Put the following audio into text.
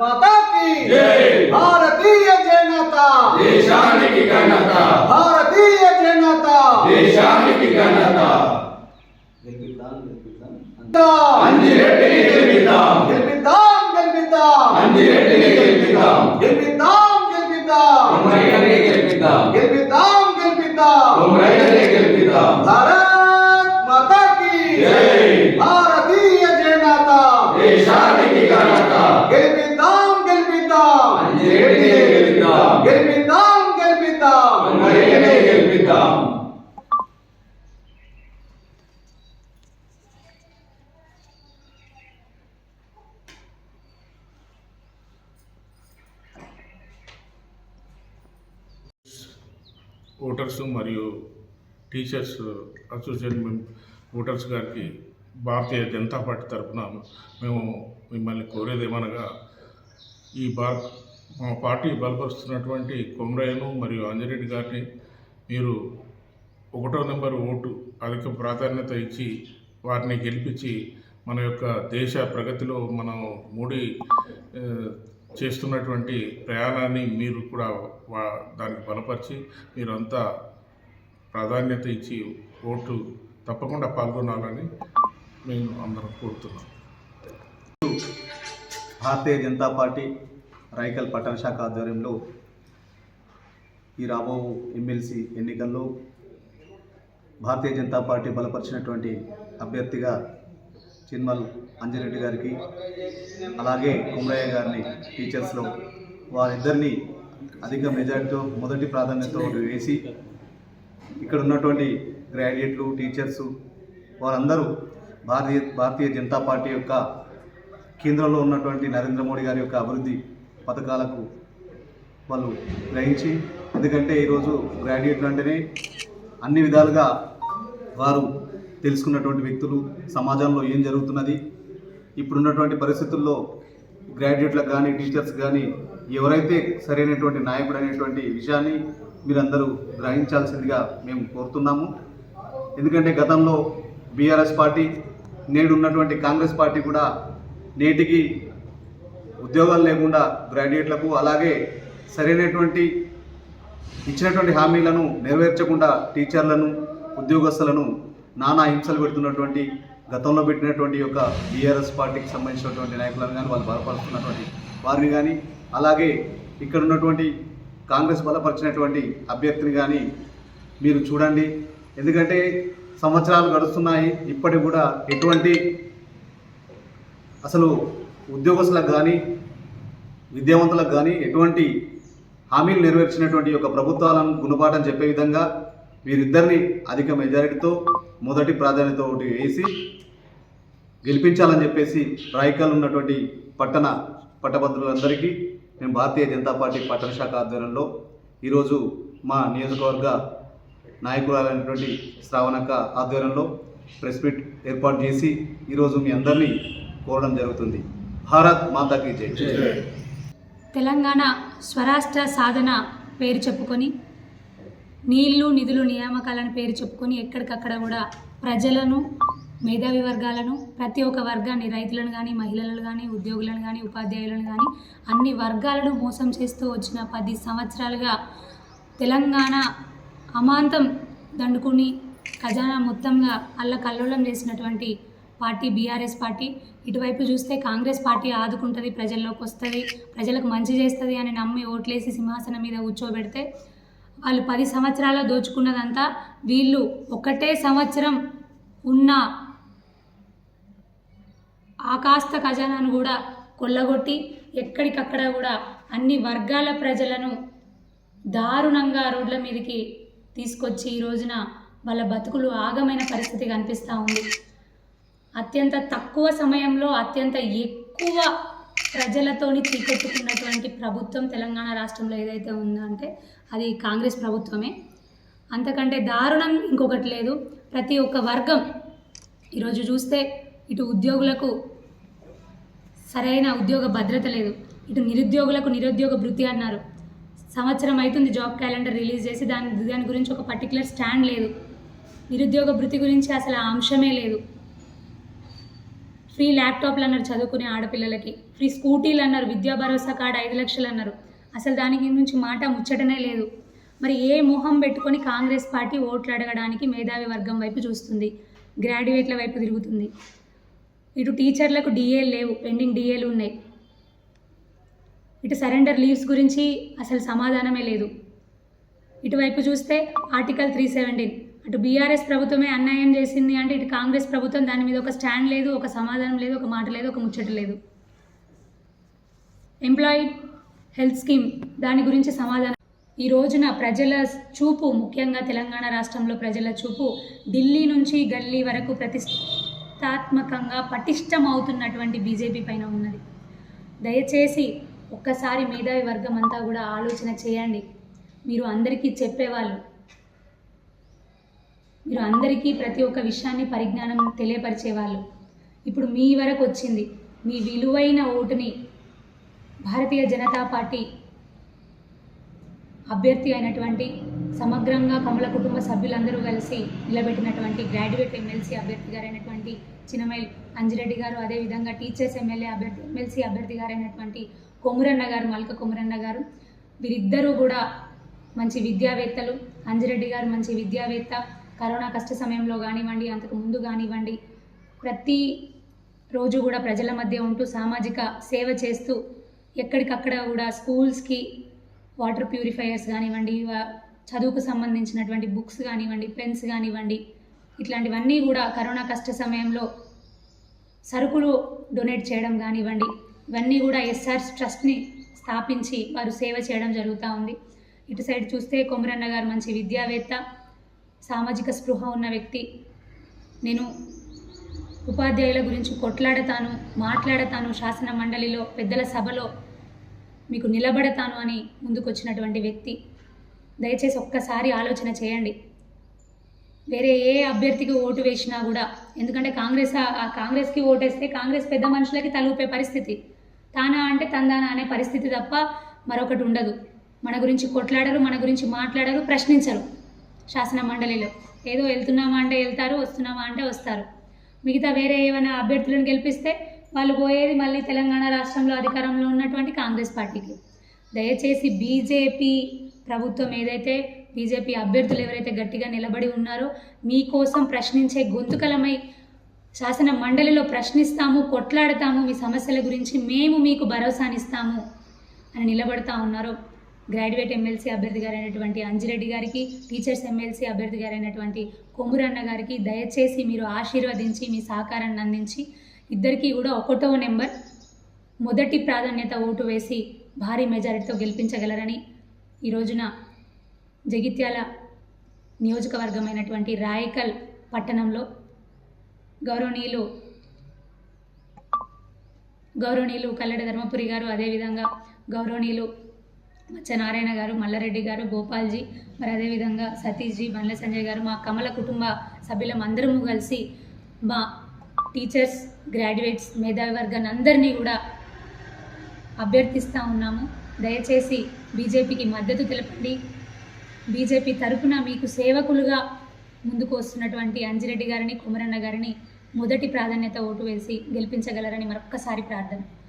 మాతా కి. భారతీయ జనత. దేశానికి ఘనత. భారతీయ జనత. దేశానికి ఘనత. ఓటర్స్ మరియు టీచర్స్ అసోసియేషన్ ఓటర్స్ గారికి భారతీయ జనతా పార్టీ తరఫున మేము మిమ్మల్ని కోరేది ఏమనగా ఈ భారత్ మా పార్టీ బలపరుస్తున్నటువంటి కొమరయ్యను మరియు అంజరెడ్డి గారిని మీరు ఒకటో నెంబర్ ఓటు అధిక ప్రాధాన్యత ఇచ్చి వారిని గెలిపించి మన యొక్క దేశ ప్రగతిలో మనం మోడీ చేస్తున్నటువంటి ప్రయాణాన్ని మీరు కూడా వా దానికి బలపరిచి మీరంతా ప్రాధాన్యత ఇచ్చి ఓటు తప్పకుండా పాల్గొనాలని మేము అందరం కోరుతున్నాం. భారతీయ జనతా పార్టీ రైకల్ పట్టణ శాఖ ఆధ్వర్యంలో ఈ రాబో ఎమ్మెల్సీ ఎన్నికల్లో భారతీయ జనతా పార్టీ బలపరిచినటువంటి అభ్యర్థిగా చిన్మల్ అంజరెడ్డి గారికి అలాగే కుమరయ్య గారిని టీచర్స్లో వారిద్దరిని అధిక మెజార్టీతో మొదటి ప్రాధాన్యతతో వేసి ఇక్కడ ఉన్నటువంటి గ్రాడ్యుయేట్లు టీచర్స్ వారందరూ భారతీయ భారతీయ జనతా పార్టీ యొక్క కేంద్రంలో ఉన్నటువంటి నరేంద్ర మోడీ గారి యొక్క అభివృద్ధి పథకాలకు వాళ్ళు గ్రహించి ఎందుకంటే ఈరోజు గ్రాడ్యుయేట్లు అంటేనే అన్ని విధాలుగా వారు తెలుసుకున్నటువంటి వ్యక్తులు సమాజంలో ఏం జరుగుతున్నది? ఇప్పుడున్నటువంటి పరిస్థితుల్లో గ్రాడ్యుయేట్లకు కానీ టీచర్స్ కానీ ఎవరైతే సరైనటువంటి నాయకుడు అనేటువంటి విషయాన్ని మీరందరూ గ్రహించాల్సిందిగా మేము కోరుతున్నాము. ఎందుకంటే గతంలో బీఆర్ఎస్ పార్టీ నేడు ఉన్నటువంటి కాంగ్రెస్ పార్టీ కూడా నేటికి ఉద్యోగాలు లేకుండా గ్రాడ్యుయేట్లకు అలాగే సరైనటువంటి ఇచ్చినటువంటి హామీలను నెరవేర్చకుండా టీచర్లను ఉద్యోగస్తులను నానా హింసలు పెడుతున్నటువంటి గతంలో పెట్టినటువంటి యొక్క బీఆర్ఎస్ పార్టీకి సంబంధించినటువంటి నాయకులను కానీ వాళ్ళు బలపరుస్తున్నటువంటి వారిని కానీ అలాగే ఇక్కడ ఉన్నటువంటి కాంగ్రెస్ బలపరిచినటువంటి అభ్యర్థిని కానీ మీరు చూడండి. ఎందుకంటే సంవత్సరాలు గడుస్తున్నాయి ఇప్పటికి కూడా ఎటువంటి అసలు ఉద్యోగస్తులకు కానీ విద్యావంతులకు కానీ ఎటువంటి హామీలు నెరవేర్చినటువంటి యొక్క ప్రభుత్వాలను గుణపాఠం చెప్పే విధంగా వీరిద్దరిని అధిక మెజారిటీతో మొదటి ప్రాధాన్యత ఒకటి వేసి గెలిపించాలని చెప్పేసి రాయకాలు ఉన్నటువంటి పట్టణ పట్టభద్రులందరికీ మేము భారతీయ జనతా పార్టీ పట్టణ శాఖ ఆధ్వర్యంలో ఈరోజు మా నియోజకవర్గ నాయకురాలైనటువంటి శ్రావణక ఆధ్వర్యంలో ప్రెస్ మీట్ ఏర్పాటు చేసి ఈరోజు మీ అందరినీ కోరడం జరుగుతుంది. భారత్ మాతాకి జై. తెలంగాణ స్వరాష్ట్ర సాధన పేరు చెప్పుకొని నీళ్ళు నిధులు నియామకాలను పేరు చెప్పుకొని ఎక్కడికక్కడ కూడా ప్రజలను మేధావి వర్గాలను ప్రతి ఒక్క వర్గాన్ని రైతులను కానీ మహిళలను కానీ ఉద్యోగులను కానీ ఉపాధ్యాయులను కానీ అన్ని వర్గాలను మోసం చేస్తూ వచ్చిన పది సంవత్సరాలుగా తెలంగాణ అమాంతం దండుకుని ఖజానా మొత్తంగా అల్లకల్లోలం చేసినటువంటి పార్టీ బీఆర్ఎస్ పార్టీ. ఇటువైపు చూస్తే కాంగ్రెస్ పార్టీ ఆదుకుంటుంది ప్రజల్లోకి వస్తుంది ప్రజలకు మంచి చేస్తుంది అని నమ్మి ఓట్లేసి సింహాసనం మీద కూర్చోబెడితే వాళ్ళు పది సంవత్సరాల్లో దోచుకున్నదంతా వీళ్ళు ఒకటే సంవత్సరం ఉన్న ఆ కాస్త ఖజానాను కూడా కొల్లగొట్టి ఎక్కడికక్కడ కూడా అన్ని వర్గాల ప్రజలను దారుణంగా రోడ్ల మీదకి తీసుకొచ్చి ఈ రోజున వాళ్ళ బతుకులు ఆగమైన పరిస్థితి కనిపిస్తూ ఉంది. అత్యంత తక్కువ సమయంలో అత్యంత ఎక్కువ ప్రజలతోని చీకొట్టుకున్నటువంటి ప్రభుత్వం తెలంగాణ రాష్ట్రంలో ఏదైతే ఉందో అంటే అది కాంగ్రెస్ ప్రభుత్వమే. అంతకంటే దారుణం ఇంకొకటి లేదు. ప్రతి ఒక్క వర్గం ఈరోజు చూస్తే ఇటు ఉద్యోగులకు సరైన ఉద్యోగ భద్రత లేదు. ఇటు నిరుద్యోగులకు నిరుద్యోగ భృతి అన్నారు. సంవత్సరం అవుతుంది జాబ్ క్యాలెండర్ రిలీజ్ చేసి దాని దాని గురించి ఒక పర్టికులర్ స్టాండ్ లేదు. నిరుద్యోగ భృతి గురించి అసలు ఆ అంశమే లేదు. ఫ్రీ ల్యాప్టాప్లు అన్నారు చదువుకునే ఆడపిల్లలకి. ఫ్రీ స్కూటీలు అన్నారు విద్యా భరోసా కార్డు ఐదు లక్షలు అన్నారు. అసలు దానికి నుంచి మాట ముచ్చటనే లేదు. మరి ఏ మొహం పెట్టుకొని కాంగ్రెస్ పార్టీ ఓట్లు అడగడానికి మేధావి వర్గం వైపు చూస్తుంది? గ్రాడ్యుయేట్ల వైపు తిరుగుతుంది. ఇటు టీచర్లకు డిఏలు లేవు పెండింగ్ డిఏలు ఉన్నాయి. ఇటు సరెండర్ లీవ్స్ గురించి అసలు సమాధానమే లేదు. ఇటువైపు చూస్తే ఆర్టికల్ త్రీ సెవెంటీన్ అటు బీఆర్ఎస్ ప్రభుత్వమే అన్యాయం చేసింది అంటే ఇటు కాంగ్రెస్ ప్రభుత్వం దాని మీద ఒక స్టాండ్ లేదు ఒక సమాధానం లేదు ఒక మాట లేదు ఒక ముచ్చట లేదు. ఎంప్లాయీ హెల్త్ స్కీమ్ దాని గురించి సమాధానం. ఈ రోజున ప్రజల చూపు ముఖ్యంగా తెలంగాణ రాష్ట్రంలో ప్రజల చూపు ఢిల్లీ నుంచి గల్లీ వరకు ప్రతిష్టాత్మకంగా పటిష్టం అవుతున్నటువంటి బీజేపీ పైన ఉన్నది. దయచేసి ఒక్కసారి మేధావి వర్గం అంతా కూడా ఆలోచన చేయండి. మీరు అందరికీ చెప్పేవాళ్ళు మీరు అందరికీ ప్రతి ఒక్క విషయాన్ని పరిజ్ఞానం తెలియపరిచేవాళ్ళు. ఇప్పుడు మీ వరకు వచ్చింది. మీ విలువైన ఓటుని భారతీయ జనతా పార్టీ అభ్యర్థి అయినటువంటి సమగ్రంగా కమల కుటుంబ సభ్యులందరూ కలిసి నిలబెట్టినటువంటి గ్రాడ్యుయేట్ ఎమ్మెల్సీ అభ్యర్థి గారైనటువంటి చినమైల్ అంజిరెడ్డి గారు అదేవిధంగా టీచర్స్ ఎమ్మెల్యే అభ్యర్థి ఎమ్మెల్సీ అభ్యర్థి గారైనటువంటి కొమురన్న గారు మల్క కొమురన్న గారు వీరిద్దరూ కూడా మంచి విద్యావేత్తలు. అంజిరెడ్డి గారు మంచి విద్యావేత్త. కరోనా కష్ట సమయంలో కానివ్వండి అంతకు ముందు కానివ్వండి ప్రతి రోజు కూడా ప్రజల మధ్య ఉంటూ సామాజిక సేవ చేస్తూ ఎక్కడికక్కడ కూడా స్కూల్స్కి వాటర్ ప్యూరిఫైయర్స్ కానివ్వండి చదువుకు సంబంధించినటువంటి బుక్స్ కానివ్వండి పెన్స్ కానివ్వండి ఇట్లాంటివన్నీ కూడా కరోనా కష్ట సమయంలో సరుకులు డొనేట్ చేయడం కానివ్వండి ఇవన్నీ కూడా ఎస్ఆర్ ట్రస్ట్ని స్థాపించి వారు సేవ చేయడం జరుగుతూ ఉంది. ఇటు సైడ్ చూస్తే కొమరన్న గారు మంచి విద్యావేత్త సామాజిక స్పృహ ఉన్న వ్యక్తి. నేను ఉపాధ్యాయుల గురించి కొట్లాడతాను మాట్లాడతాను శాసన మండలిలో పెద్దల సభలో మీకు నిలబడతాను అని ముందుకొచ్చినటువంటి వ్యక్తి. దయచేసి ఒక్కసారి ఆలోచన చేయండి. వేరే ఏ అభ్యర్థికి ఓటు వేసినా కూడా ఎందుకంటే కాంగ్రెస్ ఆ- కాంగ్రెస్కి ఓటేస్తే కాంగ్రెస్ పెద్ద మనుషులకి తలూపే పరిస్థితి. తానా అంటే తందానా అనే పరిస్థితి తప్ప మరొకటి ఉండదు. మన గురించి కొట్లాడరు మన గురించి మాట్లాడరు ప్రశ్నించరు. శాసన మండలిలో. ఏదో వెళ్తున్నామా అంటే వెళ్తారు వస్తున్నామా అంటే వస్తారు. మిగతా వేరే ఏమైనా అభ్యర్థులను గెలిపిస్తే వాళ్ళు పోయేది మళ్ళీ తెలంగాణ రాష్ట్రంలో అధికారంలో ఉన్నటువంటి కాంగ్రెస్ పార్టీకి. దయచేసి బీజేపీ ప్రభుత్వం ఏదైతే బీజేపీ అభ్యర్థులు ఎవరైతే గట్టిగా నిలబడి ఉన్నారో మీకోసం ప్రశ్నించే గొంతుకలమై శాసన మండలిలో ప్రశ్నిస్తాము కొట్లాడతాము మీ సమస్యల గురించి మేము మీకు భరోసానిస్తాము అని నిలబడతా ఉన్నారు. గ్రాడ్యుయేట్ ఎమ్మెల్సీ అభ్యర్థి గారైనటువంటి అంజిరెడ్డి గారికి టీచర్స్ ఎమ్మెల్సీ అభ్యర్థి గారైనటువంటి కొమురన్న గారికి దయచేసి మీరు ఆశీర్వదించి మీ సహకారాన్ని అందించి ఇద్దరికీ కూడా ఒకటో నెంబర్ మొదటి ప్రాధాన్యత ఓటు వేసి భారీ మెజారిటీతో గెలిపించగలరని ఈ రోజున జగిత్యాల నియోజకవర్గమైనటువంటి రాయకల్ పట్టణంలో గౌరవనీయులు గౌరవనీయులు కల్లడ ధర్మపురి గారు అదేవిధంగా గౌరవనీయులు మచ్చనారాయణ గారు మల్లారెడ్డి గారు గోపాల్జీ మరి అదేవిధంగా సతీష్జీ బండ్ల సంజయ్ గారు మా కమల కుటుంబ సభ్యులం అందరము కలిసి మా టీచర్స్ గ్రాడ్యుయేట్స్ మేధావి వర్గాన్ని అందరినీ కూడా అభ్యర్థిస్తూ ఉన్నాము. దయచేసి బీజేపీకి మద్దతు తెలపండి. బీజేపీ తరపున మీకు సేవకులుగా ముందుకు వస్తున్నటువంటి అంజిరెడ్డి గారిని కుమరన్న గారిని మొదటి ప్రాధాన్యత ఓటు వేసి గెలిపించగలరని మరొక్కసారి ప్రార్థన.